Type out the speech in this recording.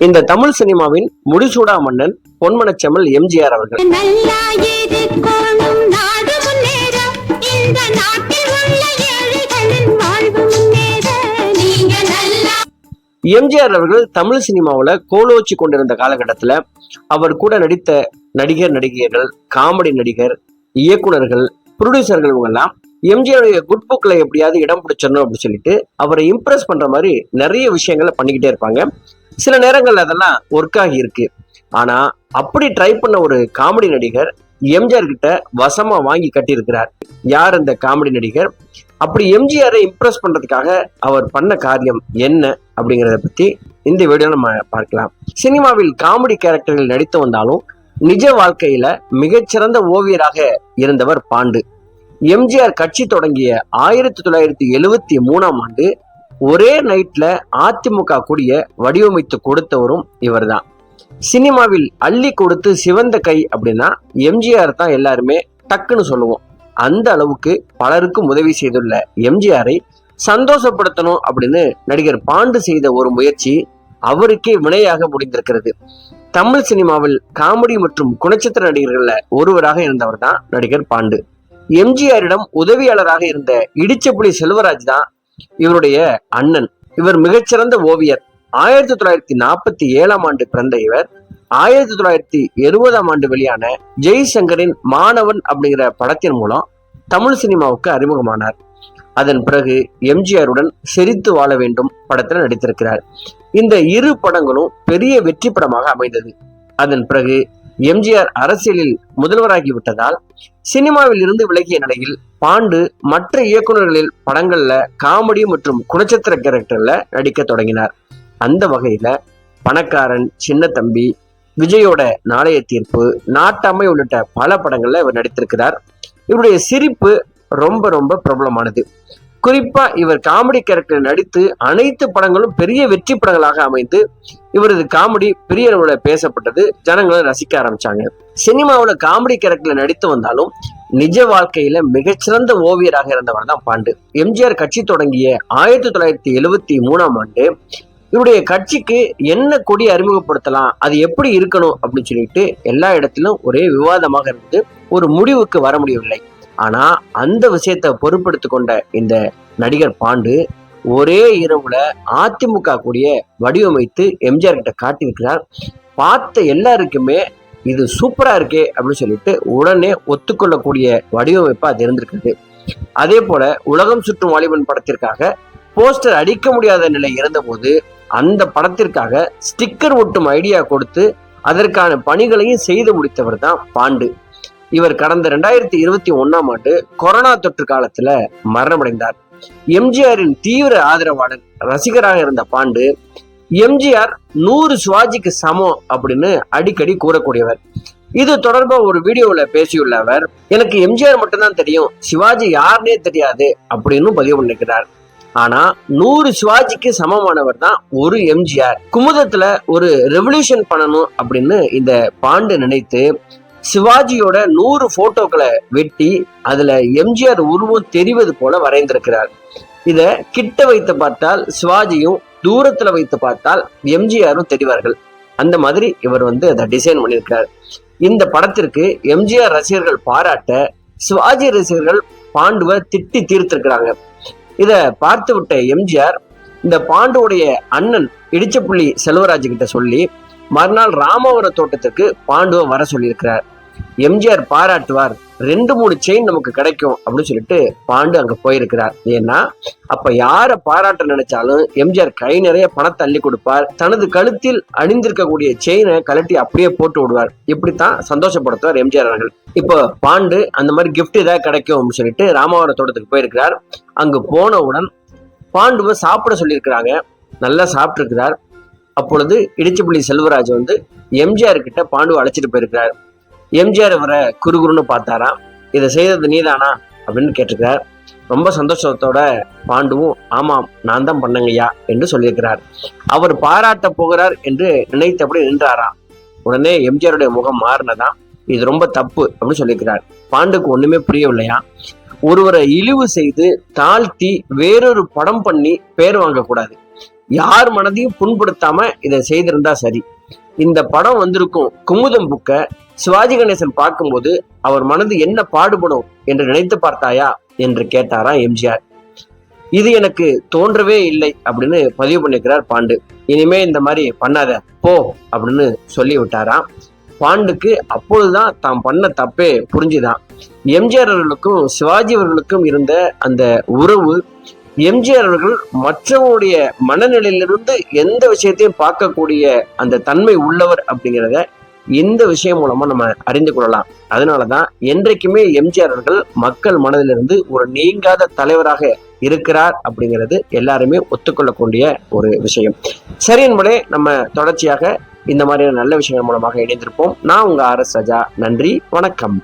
இந்த தமிழ் சினிமாவின் முடிசூடா மன்னன் பொன்மனச்செம்மல் எம்ஜிஆர் அவர்கள். எம்ஜிஆர் அவர்கள் தமிழ் சினிமாவுல கோலோச்சி கொண்டிருந்த காலகட்டத்துல அவர் கூட நடித்த நடிகர் நடிகையர்கள் காமெடி நடிகர் இயக்குனர்கள் ப்ரொடியூசர்கள் இவங்கெல்லாம் எம்ஜிஆருடைய குட் புக்ல எப்படியாவது இடம் பிடிச்சிடணும் அப்படின்னு சொல்லிட்டு அவரை இம்ப்ரெஸ் பண்ற மாதிரி நிறைய விஷயங்களை பண்ணிக்கிட்டே இருப்பாங்க. சில நேரங்கள்ல அதெல்லாம் ஒர்க் ஆகி இருக்கு. ஆனா அப்படி ட்ரை பண்ண ஒரு காமெடி நடிகர் எம்ஜிஆர் கிட்ட வசமா வாங்கி கட்டியிருக்கிறார். யார் அந்த காமெடி நடிகர்? அப்படி எம்ஜிஆரை இம்ப்ரெஸ் பண்றதுக்காக அவர் பண்ண காரியம் என்ன அப்படிங்கறத பத்தி இந்த வீடியோ நம்ம பார்க்கலாம். சினிமாவில் காமெடி கேரக்டர்கள் நடித்து வந்தாலும் நிஜ வாழ்க்கையில மிகச்சிறந்த ஓவியராக இருந்தவர் பாண்டு. எம்ஜிஆர் கட்சி தொடங்கிய ஆயிரத்தி தொள்ளாயிரத்தி எழுவத்தி மூணாம் ஆண்டு ஒரே நைட்ல அதிமுக கூடிய வடிவமைத்து கொடுத்தவரும் இவர்தான். சினிமாவில் அள்ளி கொடுத்து சிவந்த கை அப்படின்னா எம்ஜிஆர் தான் எல்லாருமே டக்குன்னு சொல்லுவோம். அந்த அளவுக்கு பலருக்கும் உதவி செய்துள்ள எம்ஜிஆரை சந்தோஷப்படுத்தணும் அப்படின்னு நடிகர் பாண்டு செய்த ஒரு முயற்சி அவருக்கே வினையாக முடிந்திருக்கிறது. தமிழ் சினிமாவில் காமெடி மற்றும் குணச்சித்திர நடிகர்கள்ல ஒருவராக இருந்தவர் தான் நடிகர் பாண்டு. எம்ஜிஆரிடம் உதவியாளராக இருந்த இடிச்சப்புலி செல்வராஜ் தான் இவருடைய அண்ணன் இவர் மிகச்சிறந்த ஓவியர். ஆயிரத்தி தொள்ளாயிரத்தி நாற்பத்தி ஏழாம் ஆண்டு பிறந்த இவர். ஆயிரத்தி தொள்ளாயிரத்தி எழுபதாம் ஆண்டு வெளியான ஜெய்சங்கரின் மாணவன் அப்படிங்கிற படத்தின் மூலம் தமிழ் சினிமாவுக்கு அறிமுகமானார். அதன் பிறகு எம்ஜிஆருடன் செரித்து வாழ வேண்டும் படத்தில் நடித்திருக்கிறார். இந்த இரு படங்களும் பெரிய வெற்றி படமாக அமைந்தது. அதன் பிறகு எம்ஜிஆர் அரசியலில் முதல்வராகி விட்டதால் சினிமாவில் இருந்து விலகிய நிலையில் பாண்டு மற்ற இயக்குநர்களில் படங்கள்ல காமெடி மற்றும் குணச்சித்திர கேரக்டர்ல நடிக்க தொடங்கினார். அந்த வகையில பணக்காரன் சின்ன தம்பி விஜயோட நாளைய தீர்ப்பு நாட்டாமை உள்ளிட்ட பல படங்கள்ல இவர் நடித்திருக்கிறார். இவருடைய சிரிப்பு ரொம்ப ரொம்ப பிரபலமானது. குறிப்பா இவர் காமெடி கேரக்டர் நடித்து அனைத்து படங்களும் பெரிய வெற்றி படங்களாக அமைந்து இவரது காமெடி பெரிய அளவுல பேசப்பட்டது. ஜனங்களும் ரசிக்க ஆரம்பிச்சாங்க. சினிமாவில் காமெடி கேரக்டர்ல நடித்து வந்தாலும் நிஜ வாழ்க்கையில மிகச்சிறந்த ஓவியராக இருந்தவர் தான் பாண்டு. எம்ஜிஆர் கட்சி தொடங்கிய ஆயிரத்தி தொள்ளாயிரத்தி எழுவத்தி மூணாம் ஆண்டு இவருடைய கட்சிக்கு என்ன கொடி அறிமுகப்படுத்தலாம் அது எப்படி இருக்கணும் அப்படின்னு சொல்லிட்டு எல்லா இடத்திலும் ஒரே விவாதமாக இருந்து ஒரு முடிவுக்கு வர முடியவில்லை. ஆனா அந்த விஷயத்தை பொறுப்பெடுத்து கொண்ட இந்த நடிகர் பாண்டு ஒரே இரவுல அதிமுக கூடிய வடிவமைத்து எம்ஜிஆர் கிட்ட காட்டியிருக்கிறார் பார்த்த எல்லாருக்குமே இது சூப்பரா இருக்கே அப்படின்னு சொல்லிட்டு உடனே ஒத்துக்கொள்ளக்கூடிய வடிவமைப்பா அது இருந்திருக்குது அதே போல உலகம் சுற்றும் வாலிபன் படத்திற்காக போஸ்டர் அடிக்க முடியாத நிலை இருந்தபோது அந்த படத்திற்காக ஸ்டிக்கர் ஒட்டும் ஐடியா கொடுத்து அதற்கான பணிகளையும் செய்து முடித்தவர் தான் பாண்டு. இவர் கடந்த ரெண்டாயிரத்தி இருபத்தி ஒன்னாம் ஆண்டு கொரோனா தொற்று காலத்துல மரணமடைந்தார். எம்ஜிஆரின் தீவிர ஆதரவாளர் ரசிகராக இருந்த பாண்டு எம்ஜிஆர் நூறு சுவாஜிக்கு சமம் அப்படின்னு அடிக்கடி கூறக்கூடியவர். இது தொடர்பா ஒரு வீடியோல பேசியுள்ள அவர் எனக்கு எம்ஜிஆர் மட்டும்தான் தெரியும் சிவாஜி யாருனே தெரியாது அப்படின்னு பதிவு பண்ணிருக்கிறார். ஆனா நூறு சிவாஜிக்கு சமமானவர் தான் ஒரு எம்ஜிஆர். குமுதத்துல ஒரு ரெவல்யூஷன் பண்ணணும் அப்படின்னு இந்த பாண்டு நினைத்து சிவாஜியோட நூறு போட்டோக்களை வெட்டி அதுல எம்ஜிஆர் உருவம் தெரிவது போல வரைந்திருக்கிறார். இத கிட்ட வைத்து பார்த்தால் சிவாஜியும் தூரத்துல வைத்து பார்த்தால் எம்ஜிஆரும் தெரிவார்கள். அந்த மாதிரி இவர் வந்து அதை டிசைன் பண்ணியிருக்கார். இந்த படத்திற்கு எம்ஜிஆர் ரசிகர்கள் பாராட்ட சிவாஜி ரசிகர்கள் பாண்டுவை திட்டி தீர்த்திருக்கிறாங்க. இத பார்த்து விட்ட எம்ஜிஆர் இந்த பாண்டுவுடைய அண்ணன் இடிச்சப்புள்ளி செல்வராஜ் கிட்ட சொல்லி மறுநாள் ராமவர தோட்டத்துக்கு பாண்டுவ வர சொல்லியிருக்கிறார். எம்ஜிஆர் பாராட்டுவார். ரெண்டு மூணு செயின் நமக்கு கிடைக்கும் அப்படின்னு சொல்லிட்டு பாண்டு அங்க போயிருக்கிறார். ஏன்னா அப்ப யார பாராட்ட நினைச்சாலும் எம்ஜிஆர் கை நிறைய பணத்தை அள்ளி கொடுப்பார். தனது கழுத்தில் அணிந்திருக்கக்கூடிய செயினை கழட்டி அப்படியே போட்டு விடுவார். இப்படித்தான் சந்தோஷப்படுத்துவார் எம்ஜிஆர் அவர்கள். இப்போ பாண்டு அந்த மாதிரி கிஃப்ட் ஏதாவது கிடைக்கும் அப்படின்னு சொல்லிட்டு ராமாவரம் தோட்டத்துக்கு போயிருக்கிறார். அங்கு போனவுடன் பாண்டுவை சாப்பிட சொல்லியிருக்கிறாங்க. நல்லா சாப்பிட்டிருக்கிறார். அப்பொழுது இடிச்சுப்புள்ளி செல்வராஜ் வந்து எம்ஜிஆர் கிட்ட பாண்டுவை அழைச்சிட்டு போயிருக்கிறார். எம்ஜிஆர் இவரை குறுகுறுன்னு பார்த்தாராம். இதை செய்தது நீதானா? அப்படின்னு கேட்டிருக்கிறார். ரொம்ப சந்தோஷத்தோட பாண்டுவும் ஆமாம் நான் தான் பண்ணங்கய்யா என்று சொல்லியிருக்கிறார். அவர் பாராட்ட போகிறார் என்று நினைத்தபடி நின்றாராம். உடனே எம்ஜிஆருடைய முகம் மாறினதாம். இது ரொம்ப தப்பு அப்படின்னு சொல்லியிருக்கிறார். பாண்டுக்கு ஒண்ணுமே புரியவில்லையா? ஒருவரை இழிவு செய்து தாழ்த்தி வேறொரு படம் பண்ணி பேர் வாங்கக்கூடாது. யார் மனதையும் புண்படுத்தாம இதை செய்திருந்தா சரி. இந்த படம் வந்திருக்கும் குமுதம் புக்க சிவாஜி கணேசன் பார்க்கும்போது அவர் மனது என்ன பாடுபடும் என்று நினைத்து பார்த்தாயா என்று கேட்டாராம் எம்ஜிஆர். இது எனக்கு தோன்றவே இல்லை அப்படின்னு பதிவு பண்ணிக்கிறார் பாண்டு. இனிமே இந்த மாதிரி பண்ணாத போ அப்படின்னு சொல்லி விட்டாராம் பாண்டுக்கு அப்பொழுதுதான் தாம் பண்ண தப்பே புரிஞ்சுதான் எம்ஜிஆர் அவர்களுக்கும் சிவாஜி அவர்களுக்கும் இருந்த அந்த உறவு எம்ஜிஆர் அவர்கள் மற்றவருடைய மனநிலையிலிருந்து எந்த விஷயத்தையும் பார்க்கக்கூடிய அந்த தன்மை உள்ளவர் அப்படிங்கிறத இந்த விஷயம் மூலமா நம்ம அறிந்து கொள்ளலாம். அதனாலதான் என்றைக்குமே எம்ஜிஆர் அவர்கள் மக்கள் மனதிலிருந்து ஒரு நீங்காத தலைவராக இருக்கிறார் அப்படிங்கிறது எல்லாருமே ஒத்துக்கொள்ளக்கூடிய ஒரு விஷயம். சரி என்பதே நம்ம தொடர்ச்சியாக இந்த மாதிரியான நல்ல விஷயங்கள் மூலமாக இணைந்திருப்போம். நான் உங்க ஆர் எஸ் ராஜா. நன்றி வணக்கம்.